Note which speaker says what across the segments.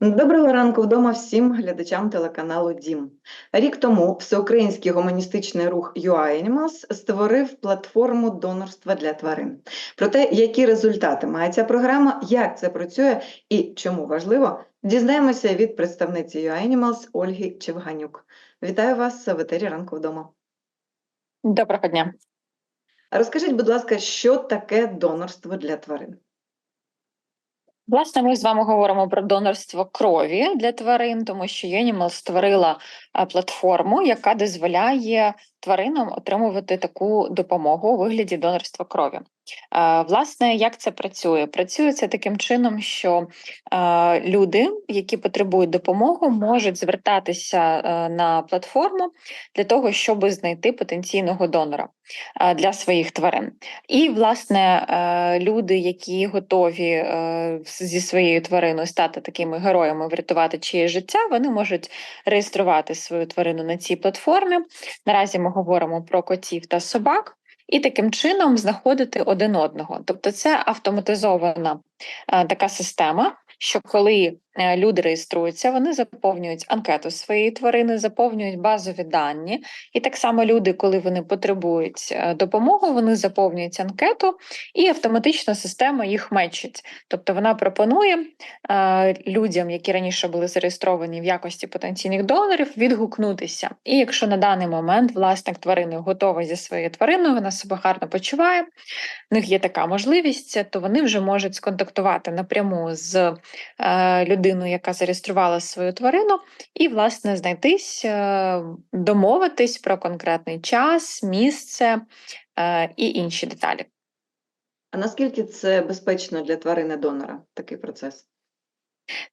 Speaker 1: Доброго ранку вдома всім глядачам телеканалу Дім. Рік тому всеукраїнський гуманістичний рух UA Animals створив платформу донорства для тварин. Про те, які результати має ця програма, як це працює і чому важливо, дізнаємося від представниці UA Animals Ольги Чевганюк. Вітаю вас в етері ранку вдома.
Speaker 2: Доброго дня.
Speaker 1: Розкажіть, будь ласка, що таке донорство для тварин?
Speaker 2: Власне, ми з вами говоримо про донорство крові для тварин, тому що Animal створила е, платформу, яка дозволяє тваринам отримувати таку допомогу у вигляді донорства крові. Власне, як це працює? Працює це таким чином, що люди, які потребують допомоги, можуть звертатися е, на платформу для того, щоб знайти потенційного донора для своїх тварин. І, власне, е, люди, які готові е, зі своєю твариною стати такими героями, врятувати чиє життя, вони можуть реєструвати свою тварину на цій платформі. Наразі ми говоримо про котів та собак. І таким чином знаходити один одного. Тобто це автоматизована е, така система, що коли люди реєструються, вони заповнюють анкету своєї тварини, заповнюють базові дані. І так само люди, коли вони потребують е, допомоги, вони заповнюють анкету, і автоматично система їх мечить. Тобто вона пропонує е, людям, які раніше були зареєстровані в якості потенційних донорів, відгукнутися. І якщо на даний момент власник тварини готовий зі своєю твариною, вона себе гарно почуває, в них є така можливість, то вони вже можуть сконтактувати напряму з е, людиною, яка зареєструвала свою тварину, і, власне, знайтись, домовитись про конкретний час, місце е, і інші деталі.
Speaker 1: А наскільки це безпечно для тварини донора такий процес?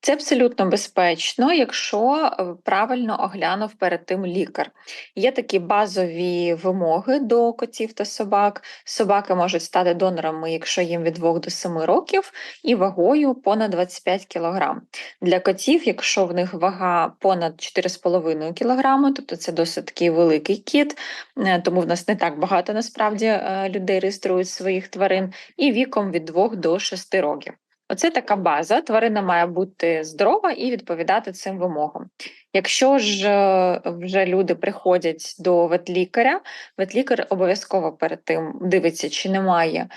Speaker 2: Це абсолютно безпечно, якщо е, правильно оглянув перед тим лікар. Є такі базові вимоги до котів та собак. Собаки можуть стати донорами, якщо їм від 2 до 7 років, і вагою понад 25 кг. Для котів, якщо в них вага понад 4,5 кг, тобто це досить такий великий кіт, е, тому в нас не так багато насправді е, людей реєструють своїх тварин, і віком від 2 до 6 років. Оце така база. Тварина має бути здорова і відповідати цим вимогам. Якщо ж е, вже люди приходять до ветлікаря, ветлікар обов'язково перед тим дивиться, чи немає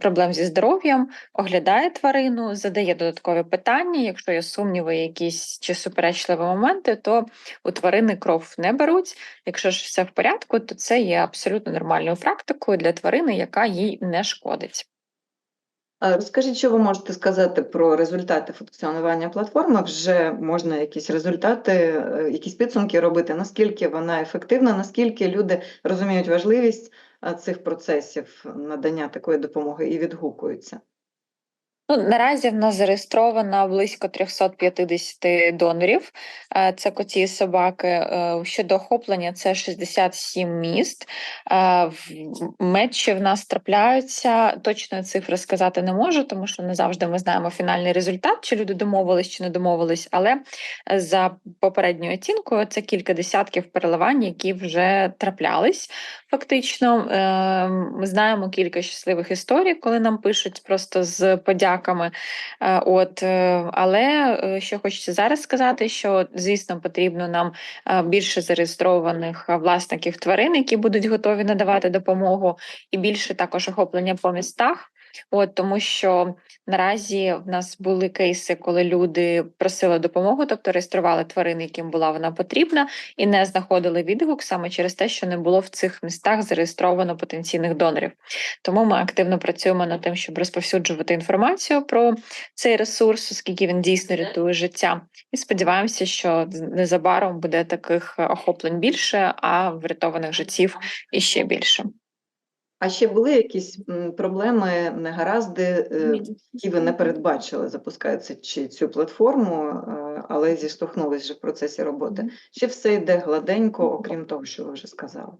Speaker 2: проблем зі здоров'ям, оглядає тварину, задає додаткові питання. Якщо є сумніви, якісь чи суперечливі моменти, то у тварини кров не беруть. Якщо ж все в порядку, то це є абсолютно нормальною практикою для тварини, яка їй не шкодить.
Speaker 1: Розкажіть, що ви можете сказати про результати функціонування платформи? Вже можна якісь результати, е, якісь підсумки робити, наскільки вона ефективна, наскільки люди розуміють важливість цих процесів надання такої допомоги і відгукуються?
Speaker 2: Ну, наразі в нас зареєстровано близько 350 донорів. Е, Це коті і собаки. Е, Щодо охоплення, це 67 міст. Е, Метчі в нас трапляються. Точної цифри сказати не можу, тому що не завжди ми знаємо фінальний результат, чи люди домовились, чи не домовились. Але за попередньою оцінкою це кілька десятків переливань, які вже траплялись. Фактично, ми знаємо кілька щасливих історій, коли нам пишуть просто з подяками. Е, От, е, але е, що хочеться зараз сказати, що звісно потрібно нам більше зареєстрованих власників тварин, які будуть готові надавати допомогу, і більше також охоплення по містах. От тому, що наразі в нас були кейси, коли люди просили допомогу, тобто реєстрували тварини, яким була вона потрібна, і не знаходили відгук саме через те, що не було в цих містах зареєстровано потенційних донорів. Тому ми активно працюємо над тим, щоб розповсюджувати інформацію про цей ресурс, оскільки він дійсно рятує життя. І сподіваємося, що незабаром буде таких охоплень більше, а врятованих життів іще більше.
Speaker 1: А ще були якісь проблеми, негаразди, е, які ви не передбачили, запускаючи чи цю платформу, е, але зіштовхнулись вже в процесі роботи? Чи все йде гладенько, окрім того, що ви вже сказали?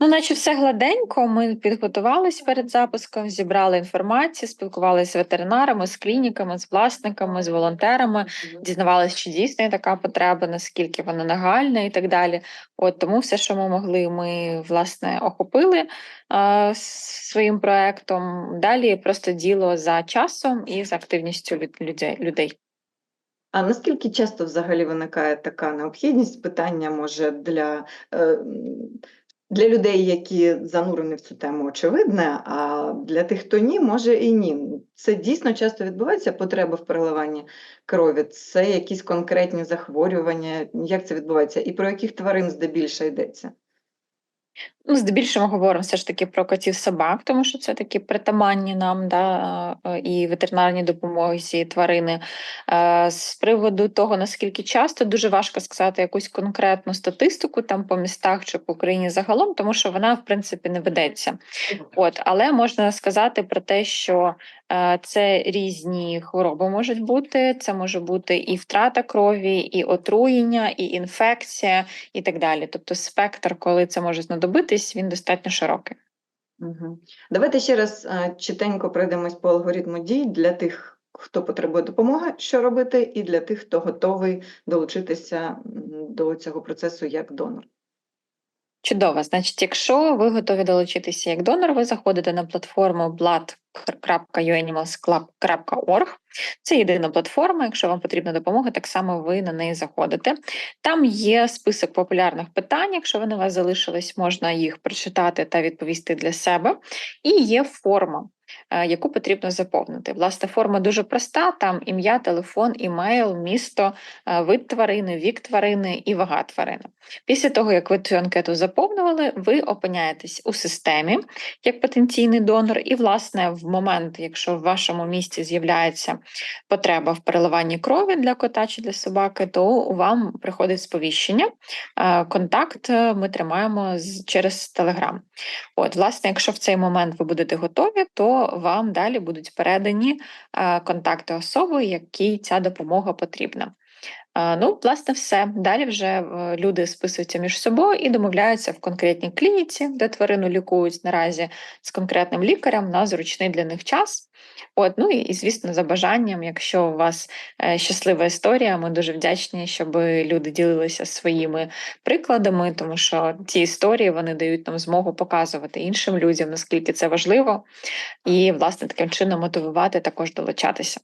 Speaker 2: Ну, наче все гладенько. Ми підготувались перед запуском, зібрали інформацію, спілкувалися з ветеринарами, з клініками, з власниками, з волонтерами, дізнавалися, чи дійсно є така потреба, наскільки вона нагальна і так далі. От тому все, що ми могли, ми власне охопили с- своїм проектом. Далі просто діло за часом і за активністю люд- людей.
Speaker 1: А наскільки часто взагалі виникає така необхідність? Питання може для, е, для людей, які занурені в цю тему, очевидне, а для тих, хто ні, може і ні. Це дійсно часто відбувається потреба в переливанні крові. Це якісь конкретні захворювання. Як це відбувається? І про яких тварин здебільше йдеться?
Speaker 2: Ну, здебільшого ми говоримо все ж таки про котів собак, тому що це такі притаманні нам да, е, і ветеринарні допомоги ці тварини. Е, З приводу того, наскільки часто, дуже важко сказати якусь конкретну статистику там по містах чи по Україні загалом, тому що вона, в принципі, не ведеться. От, але можна сказати про те, що це різні хвороби можуть бути. Це може бути і втрата крові, і отруєння, і інфекція, і так далі. Тобто спектр, коли це може знадобитись, він достатньо широкий.
Speaker 1: Угу. Давайте ще раз е, чітенько пройдемось по алгоритму дій для тих, хто потребує допомоги, що робити, і для тих, хто готовий долучитися до цього процесу як донор.
Speaker 2: Чудово. Значить, якщо ви готові долучитися як донор, ви заходите на платформу blood.uanimals.club.org. Це єдина платформа. Якщо вам потрібна допомога, так само ви на неї заходите. Там є список популярних питань. Якщо вони у вас залишились, можна їх прочитати та відповісти для себе. І є форма. Е, Яку потрібно заповнити. Власне, форма дуже проста: там ім'я, телефон, імейл, місто, е, вид тварини, вік тварини і вага тварини. Після того, як ви цю анкету заповнювали, ви опиняєтесь у системі як потенційний донор, і, власне, в момент, якщо в вашому місті з'являється потреба в переливанні крові для кота чи для собаки, то вам приходить сповіщення. Е, Контакт ми тримаємо через Telegram. От, власне, якщо в цей момент ви будете готові, то вам далі будуть передані е, контакти особи, якій ця допомога потрібна. Ну, власне, все. Далі вже е, люди списуються між собою і домовляються в конкретній клініці, де тварину лікують наразі з конкретним лікарем на зручний для них час. От, ну і, і звісно, за бажанням, якщо у вас е, щаслива історія, ми дуже вдячні, щоб люди ділилися своїми прикладами, тому що ці історії вони дають нам змогу показувати іншим людям, наскільки це важливо, і власне таким чином мотивувати також долучатися.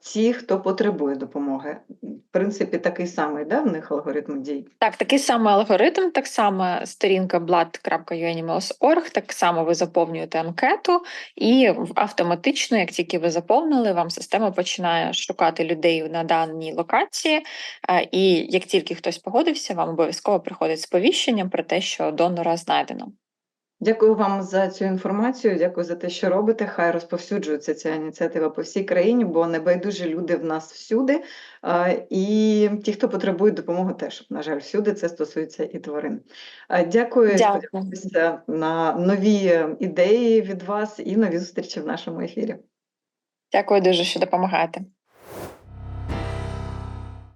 Speaker 1: Ті, хто потребує допомоги, в принципі, такий самий, да, в них алгоритм дій?
Speaker 2: Так, такий самий алгоритм, так само сторінка blood.uanimals.org, так само ви заповнюєте анкету, і автоматично, як тільки ви заповнили, вам система починає шукати людей на даній локації. І як тільки хтось погодився, вам обов'язково приходить сповіщення про те, що донора знайдено.
Speaker 1: Дякую вам за цю інформацію. Дякую за те, що робите. Хай розповсюджується ця ініціатива по всій країні, бо небайдужі люди в нас всюди. І ті, хто потребує допомоги, теж на жаль, всюди це стосується і тварин. Дякую,
Speaker 2: Дякую.
Speaker 1: сподіваюся на нові ідеї від вас і нові зустрічі в нашому ефірі.
Speaker 2: Дякую дуже, що допомагаєте.